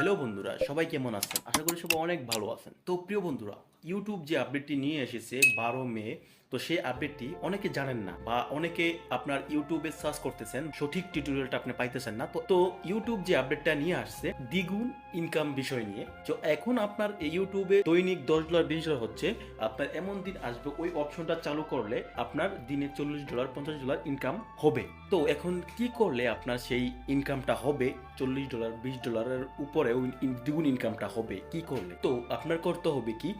Hello বন্ধুরা সবাই কেমন আছেন? আশা করি সবাই অনেক ভালো আছেন। তো প্রিয় বন্ধুরা ইউটিউব যে আপডেটটি নিয়ে এসেছে বারো মে, তো সেই আপডেটটি অনেকে জানেন না বা অনেকে আপনার ইউটিউবে সার্চ করতেছেন, সঠিক টিউটোরিয়ালটা আপনি পাইতেছেন না। তো ইউটিউব যে আপডেটটা নিয়ে আসছে, দ্বিগুণ ইনকাম বিষয় নিয়ে। তো এখন আপনার ইউটিউবে দৈনিক দশ ডলার বিশ ডলার হচ্ছে। আপনার এমন দিন আসবে, ওই অপশনটা চালু করলে আপনার দিনে চল্লিশ ডলার পঞ্চাশ ডলার ইনকাম হবে। তো এখন কি করলে আপনার সেই ইনকামটা হবে? চল্লিশ ডলার বিশ ডলারের উপরে ওই দ্বিগুণ ইনকামটা হবে, কি করলে? তো আপনার করতে হবে কি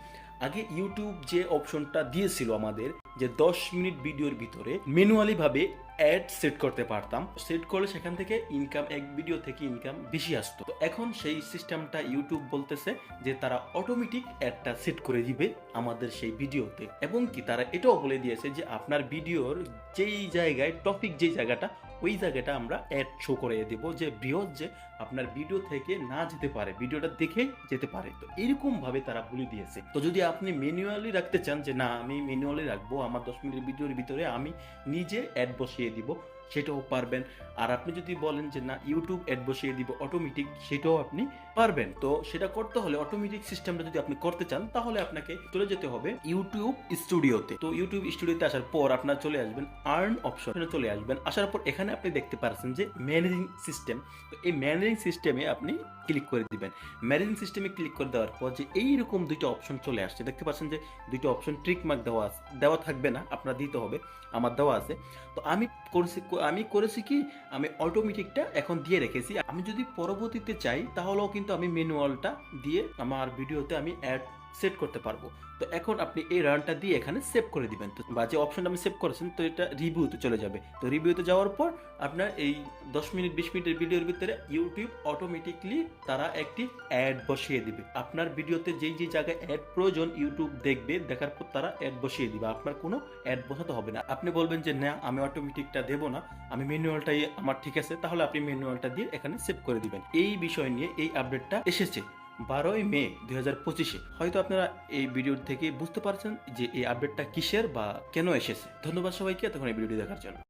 আগে ইউটিউব যে অপশনটা দিয়েছিল আমাদের যে দশ মিনিট ভিডিওর ভিতরে ম্যানুয়ালি ভাবে অ্যাড সেট করতে পারতাম। সেট করলে সেখান থেকে ইনকাম এক ভিডিও থেকে ইনকাম বেশি আসতো। তো এখন সেই সিস্টেমটা ইউটিউব বলতেছে যে তারা অটোমেটিক অ্যাডটা সেট করে দিবে আমাদের সেই ভিডিওতে এবং কি তারা এটাও বলে দিয়েছে যে আপনার ভিডিওর যেই জায়গায় টপিক যেই জায়গাটা, ওই জায়গাটা আমরা অ্যাড শো করে দেবো যে বৃহৎ যে আপনার ভিডিও থেকে না যেতে পারে ভিডিওটা দেখে যেতে পারে। তো এরকম ভাবে তারা বলে দিয়েছে। তো যদি আপনি ম্যানুয়ালি রাখতে চান যে না, আমি ম্যানুয়ালি রাখব, আমার দশ মিনিটের ভিডিওর ভিতরে আমি নিজে অ্যাড বসিয়ে দিব সেটাও পারবেন। আর আপনি যদি বলেন যে না ইউটিউব অ্যাড বসিয়ে দিব অটোমেটিক সেটাও আপনি পারবেন। তো সেটা করতে হলে অটোমেটিক সিস্টেমটা যদি আপনি করতে চান, তাহলে আপনাকে চলে যেতে হবে ইউটিউব স্টুডিওতে তো ইউটিউব স্টুডিওতে আসার পর আপনার চলে আসবেন আর্ন অপশনে চলে আসবেন। আসার পর এখানে আপনি দেখতে পাচ্ছেন যে ম্যানেজিং সিস্টেম তো এই ম্যানেজিং সিস্টেমে আপনি ক্লিক করে দিবেন। ম্যানেজিং সিস্টেমে ক্লিক করে দেওয়ার পর যে এইরকম দুইটা অপশন চলে আসছে, দেখতে পাচ্ছেন যে দুইটা অপশন ট্রিক মার্ক দেওয়া দেওয়া থাকবে না, আপনার দিতে হবে, আমার দেওয়া আছে। তো আমি করেছি আমি করেছি কি, আমি অটোমেটিকটা এখন দিয়ে রেখেছি। আমি যদি পরবর্তীতে চাই, তাহলেও কিন্তু আমি ম্যানুয়ালটা দিয়ে আমার ভিডিওতে আমি অ্যাড সেট করতে পারব। তো এখন আপনি এই রানটা দিয়ে এখানে সেভ করে দিবেন। তো বা যে অপশনটা আমি সেভ করেছেন, তো এটা রিভিউতে চলে যাবে। তো রিভিউতে যাওয়ার পর আপনার এই দশ মিনিট, বিশ মিনিটের ভিডিওর ভিতরে ইউটিউব অটোমেটিকলি তারা একটি অ্যাড বসিয়ে দিবে। আপনার ভিডিওতে যেই যেই জায়গায় অ্যাড প্রয়োজন ইউটিউব দেখবে, দেখার পর তারা অ্যাড বসিয়ে দিবে। আপনার কোনো অ্যাড বসাতে হবে না। আপনি বলবেন যে, না, আমি অটোমেটিকটা দেবো না। আমি ম্যানুয়ালটাই আমার ঠিক আছে। তাহলে আপনি ম্যানুয়ালটা দিয়ে এখানে সেভ করে দিবেন। এই বিষয় নিয়ে এই আপডেটটা এসেছে। বারোই মে দুই হাজার পঁচিশে। হয়তো আপনারা এই ভিডিও থেকে বুঝতে পারছেন যে এই আপডেটটা কিসের বা কেন এসেছে। ধন্যবাদ সবাইকে, এতক্ষণ এই ভিডিওটি দেখার জন্য।